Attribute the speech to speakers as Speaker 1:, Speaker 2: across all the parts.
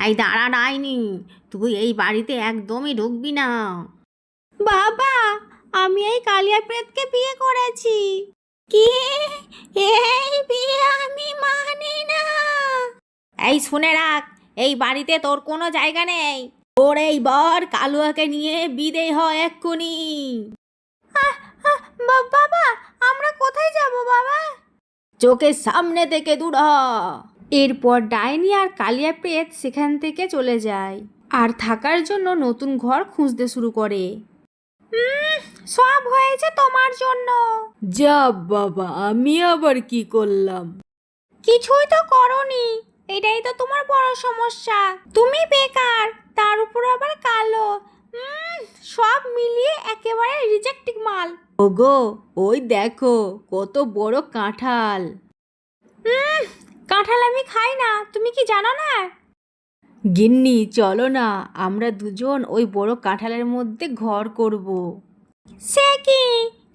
Speaker 1: এই দাঁড়া ডাইনি তুই এই বাড়িতে একদমই ঢুকবি না। বাবা আমি এই কালিয়া প্রেতকে বিয়ে করেছি। কি? এই বিয়ে আমি মানি না। এই শুনে রাখ এই বাড়িতে তোর কোনো জায়গা নেই। তোর এই বর কালুয়াকে নিয়ে বিদেয় হয় এক্ষুনি বাবা আমরা কোথায় যাব বাবা? চোখের সামনে থেকে দূর হ। এরপর ডাইনি আর কালিয়া প্রেত সেখান থেকে চলে যায় আর থাকার জন্য নতুন ঘর খুঁজতে শুরু করে। সব হয়েছে তোমার জন্য।
Speaker 2: যা বাবা আমি আবার কি করলাম?
Speaker 1: কিছুই তো করনি। এটাই তো তোমার বড় সমস্যা। তুমি বেকার তার উপর আবার কালো। সব মিলিয়ে একেবারে রিজেক্টিং মাল।
Speaker 2: ওগো ওই দেখো কত বড় কাঁঠাল।
Speaker 1: কাঁঠাল আমি খাই না তুমি কি জানো না?
Speaker 2: গিন্নি চলো না আমরা দুজন ওই বড় কাঁঠালের মধ্যে ঘর করব।
Speaker 1: সে কি?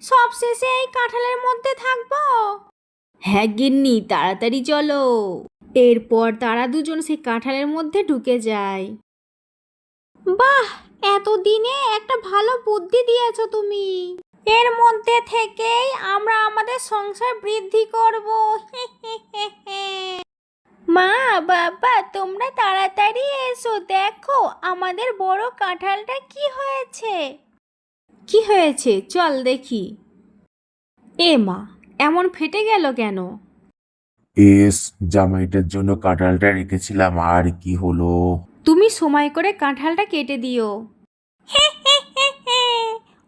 Speaker 1: সব শেষে এই কাঁঠালের মধ্যে থাকব?
Speaker 2: হ্যাঁ গিন্নি তাড়াতাড়ি চলো। এরপর তারা দুজন সেই কাঁঠালের মধ্যে ঢুকে যায়।
Speaker 1: বাহ এতদিনে একটা ভালো বুদ্ধি দিয়েছ তুমি। এর মধ্যে থেকেই আমরা আমাদের সংসার বৃদ্ধি করব। মা বাবা তোমরা তাড়াতাড়ি এসো দেখো আমাদের বড় কাঁঠালটা কি হয়েছে।
Speaker 2: কি হয়েছে? চল দেখি। এ মা এমন ফেটে গেল কেন?
Speaker 3: এস জামাইটার জন্য কাঁঠালটা রেখেছিলাম আর কি হলো?
Speaker 2: তুমি সময় করে কাঁঠালটা কেটে দিও।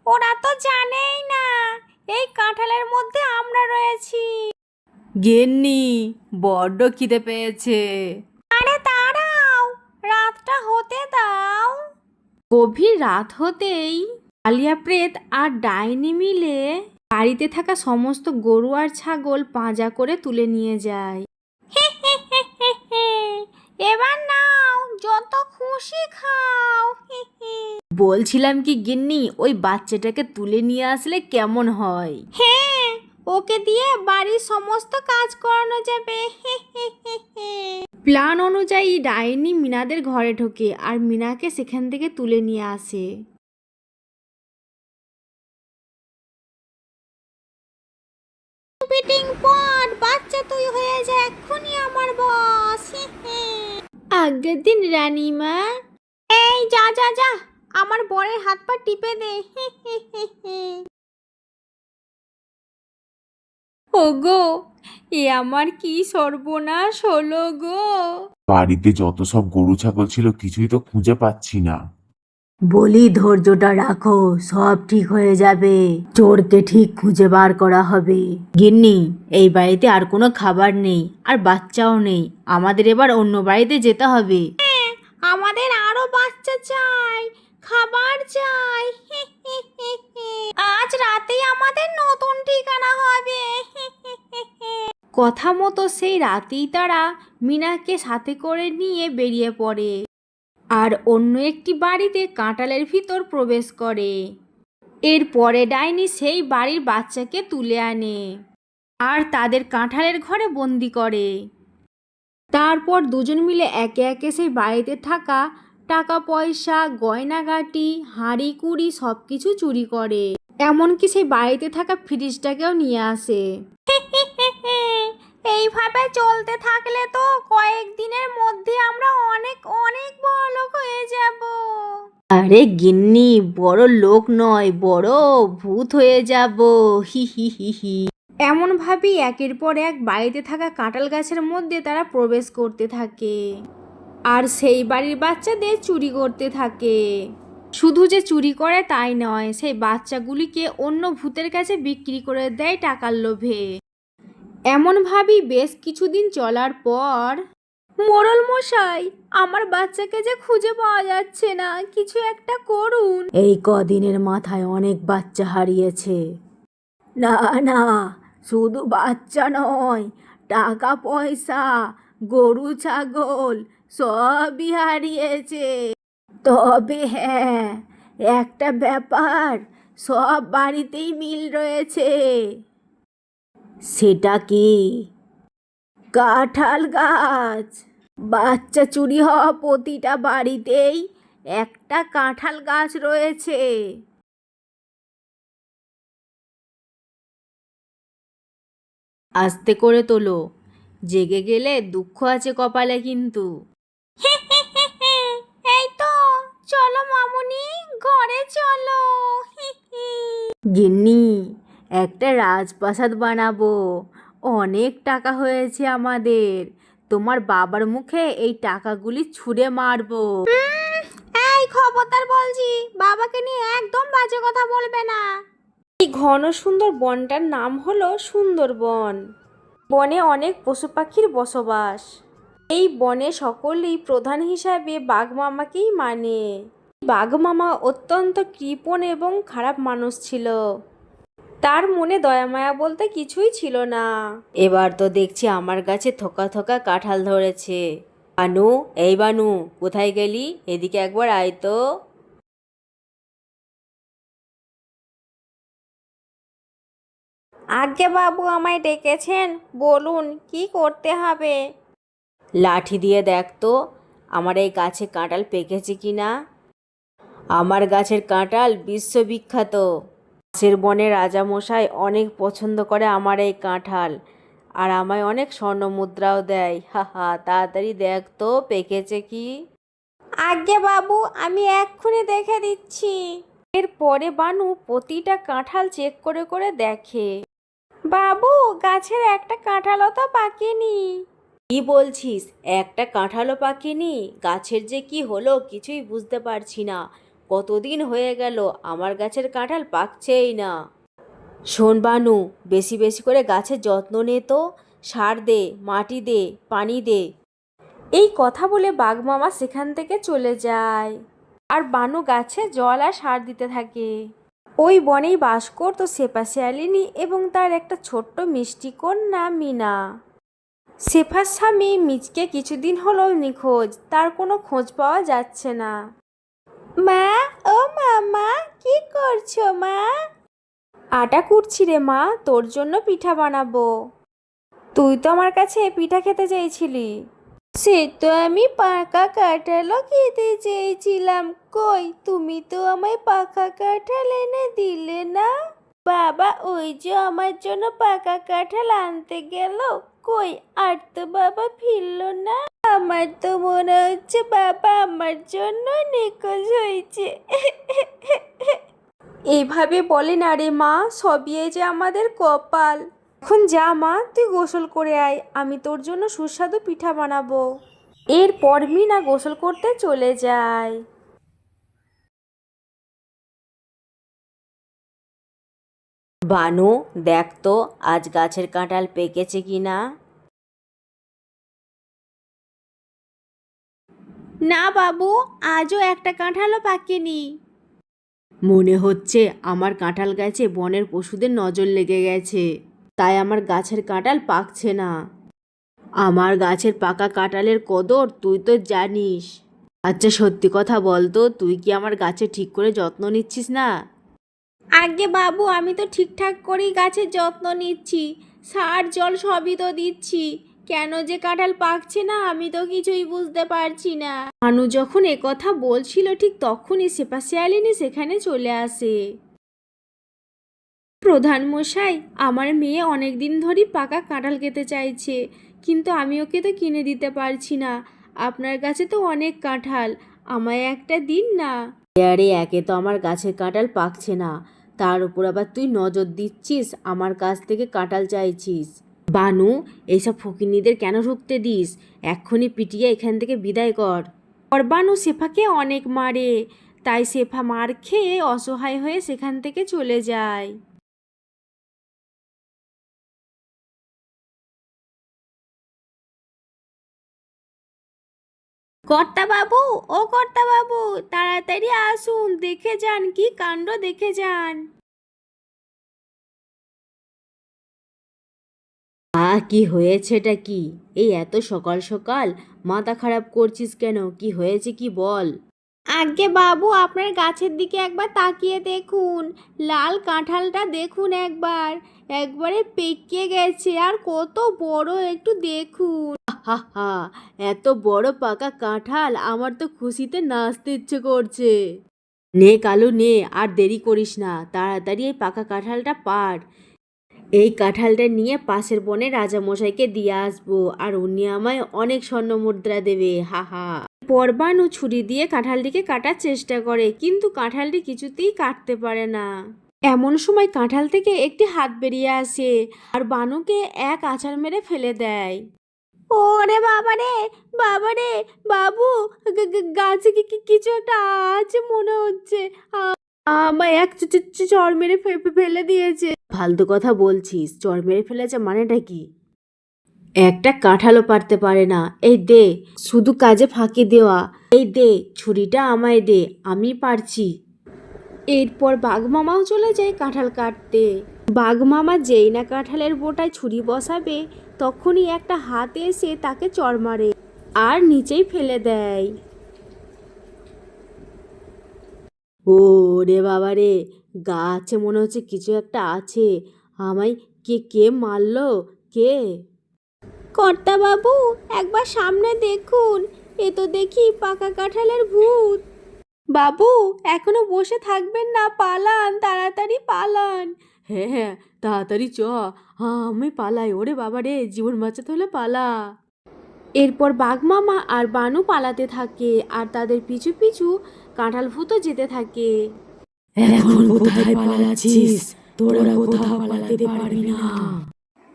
Speaker 1: ওরা তো জানেই না এই কাঁঠালের মধ্যে আমরা রয়েছি
Speaker 2: গিন্নি বড্ড খিদে পেয়েছে
Speaker 1: আরে দাঁড়াও রাতটা হতে দাও
Speaker 2: গভীর রাত হতেই আলিয়া প্রেত আর ডাইনি মিলে বাড়িতে থাকা সমস্ত গরু আর ছাগল পাঁজা করে তুলে নিয়ে যায়
Speaker 1: এবার নাও যত খুশি খাও।
Speaker 2: বলছিলাম কি গিন্নি ওই বাচ্চাটাকে তুলে নিয়ে আসলে কেমন হয়?
Speaker 1: হ্যাঁ ওকে দিয়ে বাড়ির সমস্ত কাজ করানো যাবে।
Speaker 2: প্ল্যান অনুযায়ী ডাইনি মিনাদের ঘরে ঢোকে আর মিনাকে সেখান থেকে তুলে নিয়ে আসে।
Speaker 1: পিটিং পট বাচ্চা তুই হয়ে যা এক্ষুনি আমার বস
Speaker 2: আগের দিন রানীমা।
Speaker 1: এই যা যা যা। আমার বরের হাত পা টিপে দে।
Speaker 2: ওগো এ আমার কি সর্বনাশ হলো গো।
Speaker 3: বাড়িতে যত সব গরু ছাগল ছিল কিছুই তো খুঁজে পাচ্ছি না।
Speaker 4: বলি ধৈর্যটা রাখো, সব ঠিক হয়ে যাবে। চোরকে ঠিক খুঁজে বার করা হবে।
Speaker 2: গিন্নি, এই বাড়িতে আর কোনো খাবার নেই, আর বাচ্চাও নেই। আমাদের এবার অন্য বাড়িতে যেতে হবে।
Speaker 1: আমাদের আরও বাচ্চা চাই, খাবার চাই। আজ রাতেই আমাদের নতুন ঠিকানা হবে।
Speaker 2: কথা মতো সেই রাতেই তারা মিনাকে সাথে করে নিয়ে বেরিয়ে পড়ে। আর অন্য একটি বাড়িতে কাঁটালের ভিতর প্রবেশ করে। এরপরে ডাইনি সেই বাড়ির বাচ্চাকে তুলে আনে আর তাদের কাঁঠালের ঘরে বন্দি করে। তারপর দুজন মিলে একে একে সেই বাড়িতে থাকা টাকা পয়সা গয়নাগাটি হাঁড়ি কুড়ি সব কিছু চুরি করে। এমনকি সেই বাড়িতে থাকা ফ্রিজটাকেও নিয়ে আসে।
Speaker 1: এইভাবে চলতে থাকলে তো কয়েকদিনের মধ্যে আমরা অনেক অনেক বড় লোক হয়ে যাব।
Speaker 2: আরে গিন্নি বড় লোক নয় বড় ভূত হয়ে যাব। হি হি হি হি। এমন ভাবেই একের পর এক বাড়িতে থাকা কাঁঠাল গাছের মধ্যে তারা প্রবেশ করতে থাকে। আর সেই বাড়ির বাচ্চাদের চুরি করতে থাকে। শুধু যে চুরি করে তাই নয় সেই বাচ্চাগুলিকে অন্য ভূতের কাছে বিক্রি করে দেয় টাকার লোভে। এমনভাবেই বেশ কিছুদিন চলার পর। মোড়ল মশাই আমার বাচ্চাকে যে খুঁজে পাওয়া যাচ্ছে না কিছু একটা করুন।
Speaker 4: এই কদিনের মাথায় অনেক বাচ্চা হারিয়েছে। না না শুধু বাচ্চা নয় টাকা পয়সা গরু ছাগল সবই হারিয়েছে। তবে হ্যাঁ একটা ব্যাপার সব বাড়িতেই মিল রয়েছে। সেটা কি? কাঁঠাল গাছ।
Speaker 2: বাচ্চা চুরি হওয়া প্রতিটা বাড়িতেই একটা কাঁঠাল গাছ রয়েছে। আস্তে করে তোলো। জেগে গেলে দুঃখ আছে কপালে কিন্তু।
Speaker 1: এই তো চলো মামুনি ঘরে চলো।
Speaker 2: গিন্নি একটা রাজপ্রাসাদ বানাবো। অনেক টাকা হয়েছে আমাদের। তোমার বাবার মুখে এই টাকাগুলি ছুঁড়ে মারবো।
Speaker 1: এই খবরদার বলছি বাবাকে নিয়ে একদম বাজে কথা বলবে না।
Speaker 2: এই ঘন সুন্দর বনটার নাম হলো সুন্দরবন। বনে অনেক পশু পাখির বসবাস। এই বনে সকলেই প্রধান হিসাবে বাঘ মামাকেই মানে। বাঘ মামা অত্যন্ত কৃপণ এবং খারাপ মানুষ ছিল। তার মনে দয়ামায়া বলতে কিছুই ছিল না। এবার তো দেখছি আমার গাছে থোকা থোকা কাঁঠাল ধরেছে। বানু, এই বানু, কোথায় গেলি? এদিকে একবার আয় তো।
Speaker 1: আগে বাবু আমায় ডেকেছেন, বলুন কি করতে হবে?
Speaker 2: লাঠি দিয়ে দেখ তো, আমার এই গাছে কাঁঠাল পেকেছে কি না আমার গাছের কাঁঠাল বিশ্ববিখ্যাত। গাছের বনে রাজামশাই অনেক পছন্দ করে আমার এই কাঁঠাল। আর আমায় অনেক স্বর্ণ মুদ্রাও দেয়। হা হা তাড়াতাড়ি দেখ তো পেকেছে কি?
Speaker 1: আগে বাবু আমি এক্ষুনি দেখে দিচ্ছি।
Speaker 2: এরপরে বানু প্রতিটা কাঁঠাল চেক করে করে দেখে।
Speaker 1: বাবু গাছের একটা কাঁঠালও তো পাকেনি।
Speaker 2: কি বলছিস? একটা কাঁঠালও পাকেনি? গাছের যে কি হলো কিছুই বুঝতে পারছি না। কতদিন হয়ে গেল আমার গাছের কাঁঠাল পাকছেই না। শোন বানু, বেশি বেশি করে গাছের যত্ন নে তো, সার দে, মাটি দে, পানি দে। এই কথা বলে বাঘমামা সেখান থেকে চলে যায়। আর বানু গাছে জল আর সার দিতে থাকে। ওই বনেই বাস করতো সেপা শিয়ালিনী এবং তার একটা ছোট্ট মিষ্টি কন্যা মিনা। সেফার স্বামী মিচকে কিছুদিন হলো নিখোঁজ, তার কোনো খোঁজ পাওয়া যাচ্ছে না।
Speaker 1: মা ও মামা কি করছ মা?
Speaker 2: আটা কুটছি রে মা তোর জন্য পিঠা বানাবো। তুই তো আমার কাছে পিঠা খেতে চাইছিলি।
Speaker 1: সে তো আমি পাকা কাঁঠালও খেতে চেয়েছিলাম। কই তুমি তো আমায় পাকা কাঁঠাল এনে দিলে না? বাবা ওই যে আমার জন্য পাকা কাঁঠাল আনতে গেল। কই আর তো বাবা ফিরল না। আমার তো মনে হচ্ছে বাবা আমার জন্য নিখোঁজ হয়েছে।
Speaker 2: এইভাবে বলে না রে মা সবই এই যে আমাদের কপাল। এখন যা মা তুই গোসল করে আয় আমি তোর জন্য সুস্বাদু পিঠা বানাবো। এরপর মিনা গোসল করতে চলে যায়। বানু দেখ তো আজ গাছের কাঁঠাল পেকেছে কি না
Speaker 1: না বাবু আজও একটা কাঁঠালও পাকেনি।
Speaker 2: মনে হচ্ছে আমার কাঁঠাল গাছে বনের পশুদের নজর লেগে গেছে। তাই আমার গাছের কাঁঠাল পাকছে না। আমার গাছের পাকা কাঁঠালের কদর তুই তো জানিস। আচ্ছা সত্যি কথা বল তো তুই কি আমার গাছে ঠিক করে যত্ন নিচ্ছিস না?
Speaker 1: আগে বাবু আমি তো ঠিকঠাক করেই গাছের যত্ন নিচ্ছি। সার জল সবই তো দিচ্ছি। কেন যে কাঁঠাল পাকছে না, আমি তো কিছুই বুঝতে পারছি না।
Speaker 2: মানু যখন কথা বলছিল, ঠিক তখনই সেপা শিয়ালিনী সেখানে চলে আসে। প্রধান মশাই, আমার মেয়ে অনেক দিন ধরেই পাকা কাঁঠাল খেতে চাইছে, কিন্তু আমি ওকে তো কিনে দিতে পারছি না। আপনার কাছে তো অনেক কাঁঠাল, আমায় একটা দিন না। আরে, একে তো আমার গাছের কাঁঠাল পাকছে না। তার উপর আবার তুই নজর দিচ্ছিস, আমার কাছ থেকে কাঁঠাল চাইছিস। বানু, এইসব ফকিন্নিদের কেন ঢুকতে দিস? এক্ষুনি পিটিয়ে এখান থেকে বিদায় কর। আর বানু শেফাকে অনেক মারে। তাই শেফা মার খেয়ে অসহায় হয়ে সেখান থেকে চলে যায়।
Speaker 1: কর্তা বাবু ও কর্তা বাবু তাড়াতাড়ি আসুন, দেখে যান, কি কাণ্ড দেখে যান।
Speaker 2: আ কি হয়েছেটা কি? এই এত সকাল সকাল মাথা খারাপ করছিস কেন? কি হয়েছে কি বল?
Speaker 1: আগে বাবু আপনার গাছের দিকে একবার তাকিয়ে দেখুন। লাল কাঁঠালটা দেখুন একবার। একবারে পেকে গেছে আর কত বড় একটু দেখুন।
Speaker 2: হা হা এত বড় পাকা কাঁঠাল আমার তো খুশিতে নাচতে ইচ্ছে করছে। নে কালু নে আর দেরি করিস না। তাড়াতাড়ি এই পাকা কাঁঠালটা পার এই কাঁঠালটা নিয়ে পাশের বনে রাজামশাইকে দিয়ে আসব আর উনি আমায় অনেক স্বর্ণ মুদ্রা দেবে, হা হা। পরবানু ছুরি দিয়ে কাঁঠালটিকে কাটার চেষ্টা করে, কিন্তু কাঁঠালটি কিছুতেই কাটতে পারে না। এমন সময় কাঁঠাল থেকে একটি হাত বেরিয়ে আসে আর বানুকে এক আছাড় মেরে ফেলে দেয়।
Speaker 1: ওরে বাবা রে বাবা রে বাবু গাছে কি কিছু একটা আছে মনে হচ্ছে। আমায় এক চ- চ- চ- চড় মেরে ফেলে দিয়েছে।
Speaker 2: ফালতু কথা বলছিস, চর মেরে ফেলেছে মানেটা কি? একটা কাঁঠালও পারতে পারে না। এই দে, শুধু কাজে ফাঁকি দেওয়া। এই দে, ছুরিটা আমায় দে আমি পারছি। এরপর বাঘমামাও চলে যায় কাঁঠাল কাটতে। বাঘমামা যেই না কাঁঠালের বোটায় ছুরি বসাবে, তখনই একটা হাত এসে তাকে চর মারে আর নিচেই ফেলে দেয়। ও রে বাবা রে গাছে মনে হচ্ছে কিছু একটা আছে। আমায় কে কে মারলো? কে?
Speaker 1: কর্তা বাবু একবার সামনে দেখুন। এ তো দেখি পাকা কাঁঠালের ভূত। বাবু এখনও বসে থাকবেন না পালান তাড়াতাড়ি পালান।
Speaker 2: হ্যাঁ হ্যাঁ তাড়াতাড়ি চ। হ্যাঁ আমি পালাই। ওরে বাবা রে জীবন বাঁচাতে হলে পালা। এরপর বাঘমামা আর বানু পালাতে থাকে আর তাদের পিছু পিছু কাঁঠাল ভূতও যেতে থাকে।
Speaker 4: এখন কোথায় পালাচ্ছিস? তোরা কোথাও পালাতে পারবি না।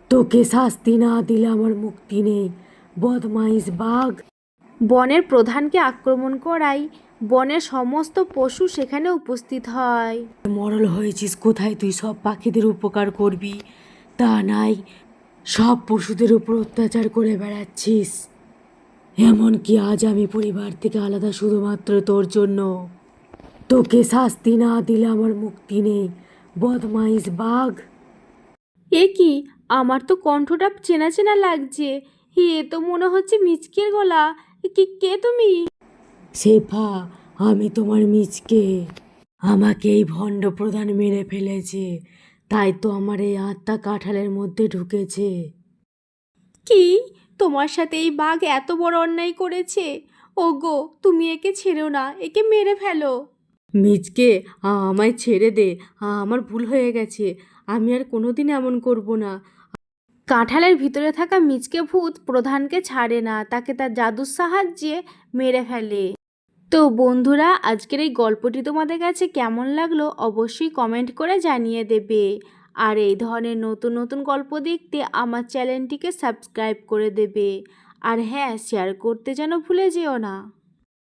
Speaker 4: তোকে শাস্তি না দিলে আমার মুক্তি নেই। বদমাইশ বাঘ।
Speaker 2: বনের প্রধানকে আক্রমণ করাই বনের সমস্ত পশু সেখানে উপস্থিত হয়।
Speaker 4: মরল হয়েছিস কোথায় তুই? সব পাখিদের উপকার করবি। তা নাই সব পশুদের উপর অত্যাচার করে বেড়াচ্ছিস। এমনকি আজ আমি পরিবার থেকে আলাদা শুধুমাত্র তোর জন্য। তোকে শাস্তি না দিলে আমার মুক্তি নেই। বদমাইশ বাঘ।
Speaker 2: এ কি? আমার তো কণ্ঠটা চেনা চেনা লাগছে। হে এ তো মনে হচ্ছে মিচকের গলা। কি কে তুমি?
Speaker 4: শেফা আমি তোমার মিচকে। আমাকে এই ভণ্ড প্রধান মেরে ফেলেছে। তাই তো আমার এই আত্মা কাঁঠালের মধ্যে ঢুকেছে।
Speaker 2: কি? তোমার সাথে এই বাঘ এত বড় অন্যায় করেছে? ওগো তুমি একে ছেড়ো না একে মেরে ফেলো। মিচকে আমায় ছেড়ে দে। আমার ভুল হয়ে গেছে। আমি আর কোনোদিন এমন করব না। কাঁঠালের ভিতরে থাকা মিচকে ভূত প্রধানকে ছাড়ে না। তাকে তার জাদুর সাহায্যে মেরে ফেলে। তো বন্ধুরা, আজকের এই গল্পটি তোমাদের কাছে কেমন লাগল অবশ্যই কমেন্ট করে জানিয়ে দেবে। আর এই ধরনের নতুন নতুন গল্প দেখতে আমার চ্যানেলটিকে সাবস্ক্রাইব করে দেবে। আর হ্যাঁ শেয়ার করতে যেন ভুলে যেও না।